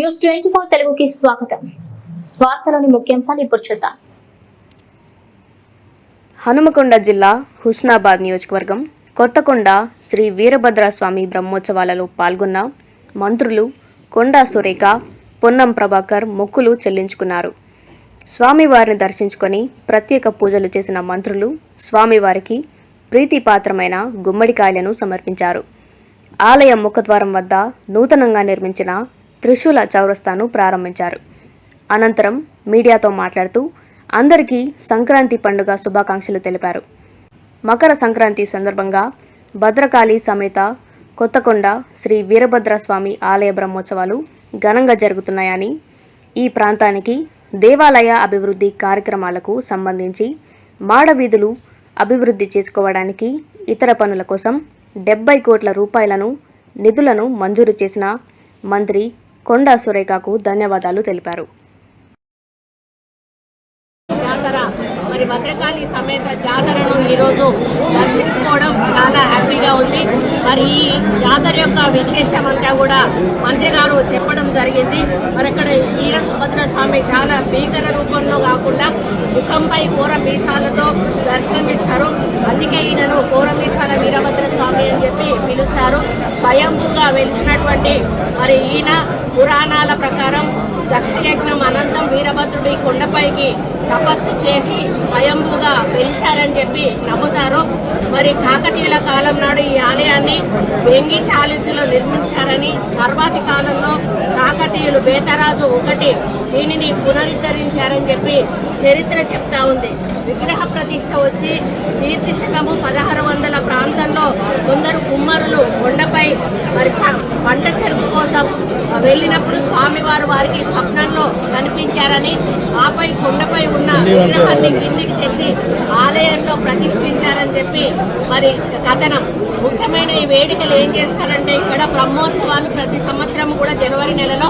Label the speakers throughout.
Speaker 1: News twenty four తెలుగుకి స్వాగతం. వార్తలోని ముఖ్యాంశాలు ఇప్పుడు చూద్దాం.
Speaker 2: హనుమకొండ జిల్లా హుస్నాబాద్ నియోజకవర్గం కొత్తకొండ శ్రీ వీరభద్రస్వామి బ్రహ్మోత్సవాలలో పాల్గొన్న మంత్రులు కొండా సురేఖ పొన్నం ప్రభాకర్ మొక్కులు చెల్లించుకున్నారు. స్వామివారిని దర్శించుకొని ప్రత్యేక పూజలు చేసిన మంత్రులు స్వామివారికి ప్రీతిపాత్రమైన గుమ్మడికాయలను సమర్పించారు. ఆలయ ముఖద్వారం వద్ద నూతనంగా నిర్మించిన త్రిశూల చౌరస్తాను ప్రారంభించారు. అనంతరం మీడియాతో మాట్లాడుతూ అందరికీ సంక్రాంతి పండుగ శుభాకాంక్షలు తెలిపారు. మకర సంక్రాంతి సందర్భంగా భద్రకాళి సమేత కొత్తకొండ శ్రీ వీరభద్రస్వామి ఆలయ బ్రహ్మోత్సవాలు ఘనంగా జరుగుతున్నాయని ఈ ప్రాంతానికి దేవాలయ అభివృద్ధి కార్యక్రమాలకు సంబంధించి మాడవీధులు అభివృద్ధి చేసుకోవడానికి ఇతర పనుల కోసం డెబ్బై కోట్ల రూపాయలను నిధులను మంజూరు చేసిన మంత్రి కొండా సురేఖకు ధన్యవాదాలు తెలిపారు.
Speaker 3: జాతర మరి భద్రకాళి సమేత జాతరను ఈరోజు దర్శించుకోవడం చాలా హ్యాపీగా ఉంది. మరి ఈ జాతర యొక్క విశేషం అంతా కూడా మంత్రి గారు చెప్పడం జరిగింది. మరి అక్కడ వీరభద్ర స్వామి చాలా భీకర రూపంలో కాకుండా ముఖంపై కూర మీసాలతో దర్శనమిస్తారు. అందుకే ఈయనను కూర వీరభద్ర స్వామి అని చెప్పి పిలుస్తారు. స్వయంభూగా వెలిసినటువంటి మరి ఈయన పురాణాల ప్రకారం దక్షయజ్ఞం అనంతం వీరభద్రుడి కొండపైకి తపస్సు చేసి స్వయంభూగా వెలిచారని చెప్పి నమ్ముతారు. మరి కాకతీయుల కాలం నాడు ఈ ఆలయాన్ని వెంగి చాళుక్యులు నిర్మించారని తర్వాతి కాలంలో కాకతీయులు బేతరాజు ఒకటి దీనిని పునరుద్ధరించారని చెప్పి చరిత్ర చెప్తా ఉంది. విగ్రహ ప్రతిష్ట వచ్చి కీర్తిశకము పదహారు వందల ప్రాంతంలో కొందరు కుమ్మరులు కొండపై మరి పంట చెరుకు వెళ్ళినప్పుడు స్వామివారు వారికి స్వప్నంలో కనిపించారని ఆపై కొండపై ఉన్న విగ్రహాన్ని కిందికి తెచ్చి ఆలయంలో ప్రతిష్ఠించారని చెప్పి మరి కథనం. ముఖ్యమైన ఈ వేడుకలు ఏం చేస్తారంటే ఇక్కడ బ్రహ్మోత్సవాలు ప్రతి సంవత్సరం కూడా జనవరి నెలలో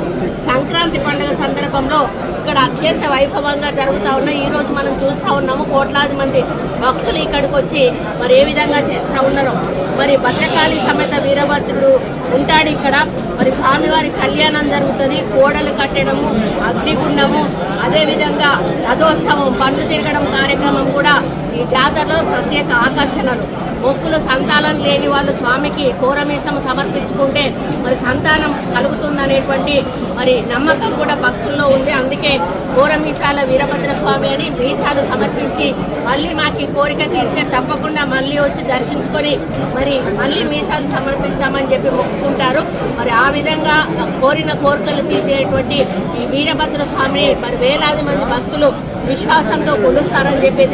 Speaker 3: సంక్రాంతి పండుగ సందర్భంలో ఇక్కడ అత్యంత వైభవంగా జరుగుతూ ఉన్నాయి ఈరోజు మనం చూస్తూ ఉన్నాము. కోట్లాది మంది భక్తులు ఇక్కడికి వచ్చి మరి ఏ విధంగా చేస్తూ ఉన్నారో. మరి భద్రకాళి సమేత వీరభద్రుడు ఉంటాడు ఇక్కడ. మరి స్వామివారి కళ్యాణం జరుగుతుంది. కోడలు కట్టడము అగ్నిగుండము అదేవిధంగా రథోత్సవం పండు తిరగడం కార్యక్రమం కూడా ఈ జాతరలో ప్రత్యేక ఆకర్షణలు. మొక్కులు సంతానం లేని వాళ్ళు స్వామికి కోరమీసం సమర్పించుకుంటే మరి సంతానం కలుగుతుందనేటువంటి మరి నమ్మకం కూడా భక్తుల్లో ఉంది. అందుకే కోరమీసాల వీరభద్ర స్వామి అని మీసాలు సమర్పించి మళ్ళీ మాకు కోరిక తీరితే తప్పకుండా మళ్ళీ వచ్చి దర్శించుకొని మరి మళ్ళీ మీసాలు సమర్పిస్తామని చెప్పి మొక్కుకుంటారు. మరి ఆ విధంగా కోరిన కోరికలు తీర్చేటువంటి ఈ వీరభద్ర స్వామిని మరి వేలాది మంది భక్తులు విశ్వాసంతో కొలుస్తారని చెప్పి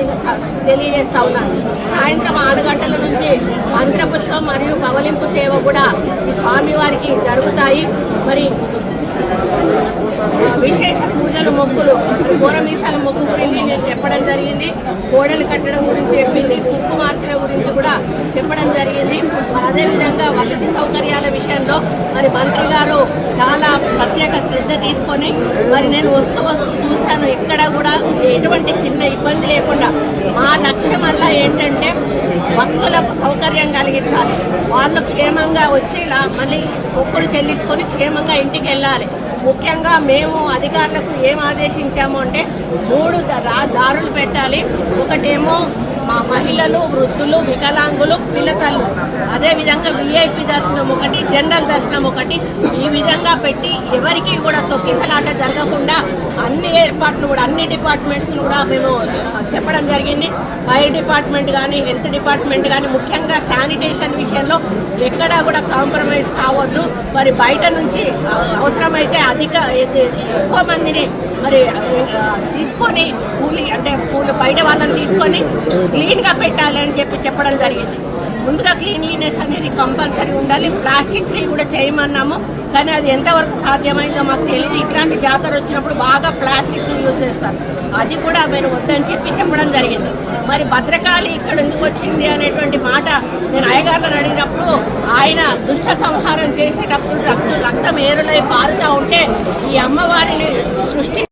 Speaker 3: తెలియజేస్తా ఉన్నాను. సాయంత్రం ఆరు గంటల నుంచి మంత్రపుష్పం మరియు పవలింపు సేవ కూడా ఈ స్వామివారికి జరుగుతాయి. మరి విశేష పూజలు మొక్కులు. ఘోరమీసాల మొక్కు గురించి నేను చెప్పడం జరిగింది. కోడలు కట్టడం గురించి చెప్పింది. కుంకుమార్చన గురించి కూడా చెప్పడం జరిగింది. అదేవిధంగా వసతి సౌకర్యాల విషయంలో మరి మంత్రి గారు చాలా ప్రత్యేక శ్రద్ధ తీసుకొని మరి నేను వస్తూ వస్తూ చూశాను. ఎక్కడ కూడా ఎటువంటి చిన్న ఇబ్బంది లేకుండా మా లక్ష్యం వల్ల ఏంటంటే భక్తులకు సౌకర్యం కలిగించాలి. వాళ్ళు క్షేమంగా వచ్చి మళ్ళీ మొక్కులు చెల్లించుకొని క్షేమంగా ఇంటికి వెళ్ళాలి. ముఖ్యంగా మేము అధికారులకు ఏం ఆదేశించాము అంటే మూడు ద- దారులు పెట్టాలి. ఒకటేమో మా మహిళలు వృద్ధులు వికలాంగులు పిల్లతల్లు అదేవిధంగా విఐపి దర్శనం ఒకటి జనరల్ దర్శనం ఒకటి. ఈ విధంగా పెట్టి ఎవరికి కూడా తొక్కిసలాట జరగకుండా అన్ని ఏర్పాట్లు కూడా అన్ని డిపార్ట్మెంట్స్ కూడా మేము చెప్పడం జరిగింది. ఫైర్ డిపార్ట్మెంట్ కానీ హెల్త్ డిపార్ట్మెంట్ కానీ ముఖ్యంగా శానిటేషన్ విషయంలో ఎక్కడా కూడా కాంప్రమైజ్ కావద్దు. మరి బయట నుంచి అవసరమైతే అధిక ఎక్కువ మందిని మరి తీసుకొని కూలి అంటే కూలి బయట వాళ్ళని తీసుకొని క్లీన్గా పెట్టాలి అని చెప్పి చెప్పడం జరిగింది. ముందుగా క్లీన్లీనెస్ అనేది కంపల్సరీ ఉండాలి. ప్లాస్టిక్ ఫ్రీ కూడా చేయమన్నాము. కానీ అది ఎంతవరకు సాధ్యమైందో మాకు తెలియదు ఇట్లాంటి జాతర వచ్చినప్పుడు బాగా ప్లాస్టిక్ యూజ్ చేస్తారు. అది కూడా మీరు వద్దని చెప్పి చెప్పడం జరిగింది. మరి భద్రకాళి ఇక్కడ ఎందుకు వచ్చింది అనేటువంటి మాట నేను అయ్యగారులను అడిగినప్పుడు ఆయన దుష్ట సంహారం చేసేటప్పుడు రక్తం రక్తం ఏరులై పారుతూ ఉంటే ఈ అమ్మవారిని సృష్టి